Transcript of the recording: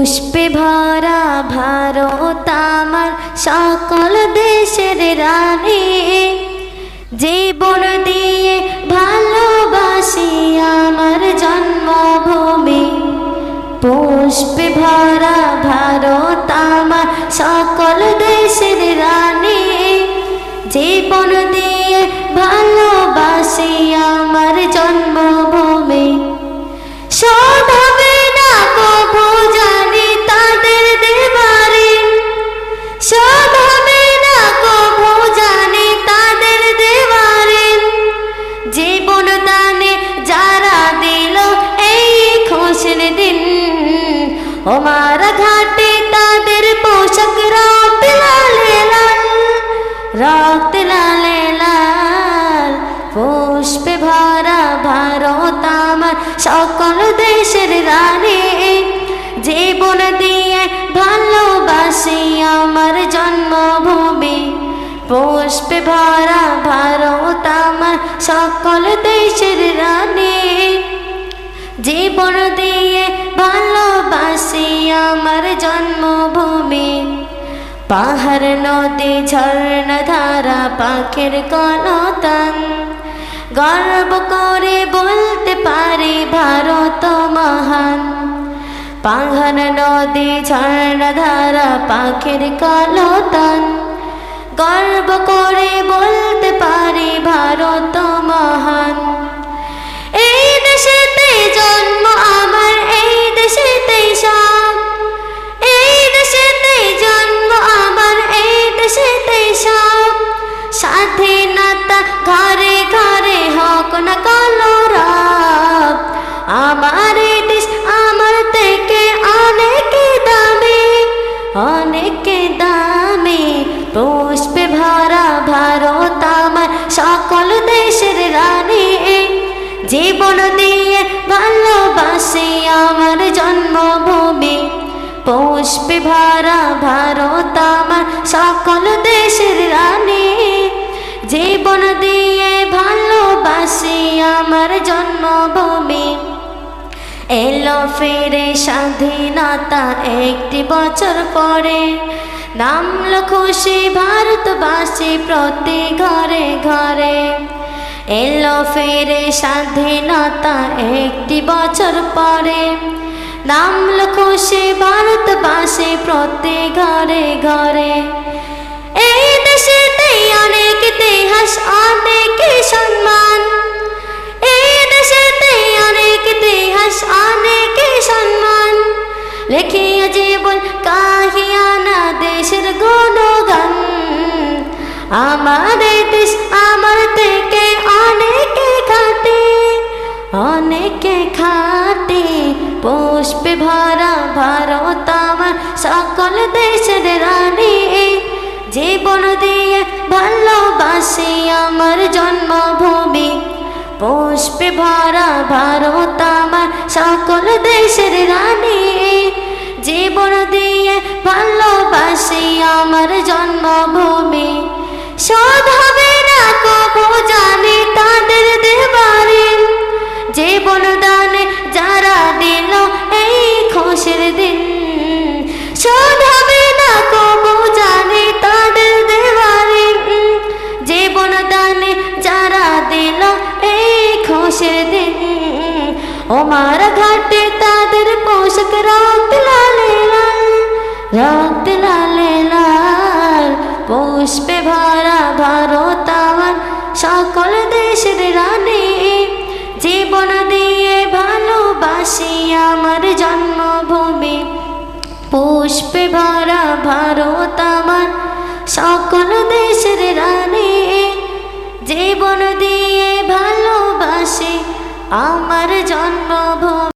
পুষ্পে ভরা ভারত আমার সকল দেশের রানী। জীবন দিয়ে ভালোবাসি আমার জন্মভূমি। পুষ্পে ভরা শোধ হবে না কবু জানি তাদের দেবারে জীবন দানে যারা দিল এই খুশির দিন, ওমার ঘাটে তাদের পোশাক রক্ত লালে লাল, রক্ত লালে লাল। পুষ্পে ভরা ভারত আমার সকল দেশের রানী। জীবন দিয়ে ভালোবাসি আমার জন্মভূমি। পুষ্পে ভরা ভারত আমার সকল দেশের রানী। জীবন দিয়ে ভালোবাসি আমার জন্মভূমি। পাহাড়, নদী, ঝর্ণা, ধারা, পাখির কলতান। গর্ব করে বলতে পারি ভারত মহান। পাহাড় নদী ঝর্ণা ধারা পাখির কালতান গর্ব করে বলতে পারি ভারত মহান। জীবন দিয়ে ভালোবাসি আমার জন্মভূমি। পুষ্পে ভরা ভারত আমার সকল দেশের রানী। জীবন দিয়ে ভালোবাসি আমার জন্মভূমি। এলো ফিরে স্বাধীনতা একটি বছর পরে। নামলো খুশি ভারতবাসী প্রতি ঘরে ঘরে। এলো ফিরে স্বাধীনতা একটি বছর পরে। নামলো খুশি ভারতবাসী প্রতি ঘরে ঘরে। এই দেশেতেই অনেক ইতিহাস, অনেক সম্মান। এই দেশেতেই অনেক ইতিহাস, অনেক সম্মান। লেখিয়া জীবন কাহিয়া না দেশের গুণগান। আমার পুষ্পে ভরা ভারত আমার সকল দেশের রানী। জীবন দিয়ে ভালোবাসি আমার জন্মভূমি, পুষ্পে ভরা ভারত আমার সকল দেশের রানী। জীবন দিয়ে ভালোবাসি আমার জন্মভূমি শোধ ও ওমার ঘাটে তাদের পোশাক রক্ত লালে লাল রক্ত লালে লাল। পুষ্পে ভরা ভারত আমার সকল দেশের রানী। জীবন দিয়ে ভালোবাসি আমার জন্মভূমি। পুষ্পে ভরা ভারত আমার সকল দেশের রানী। জীবন দিয়ে আমার জন্মভূমি।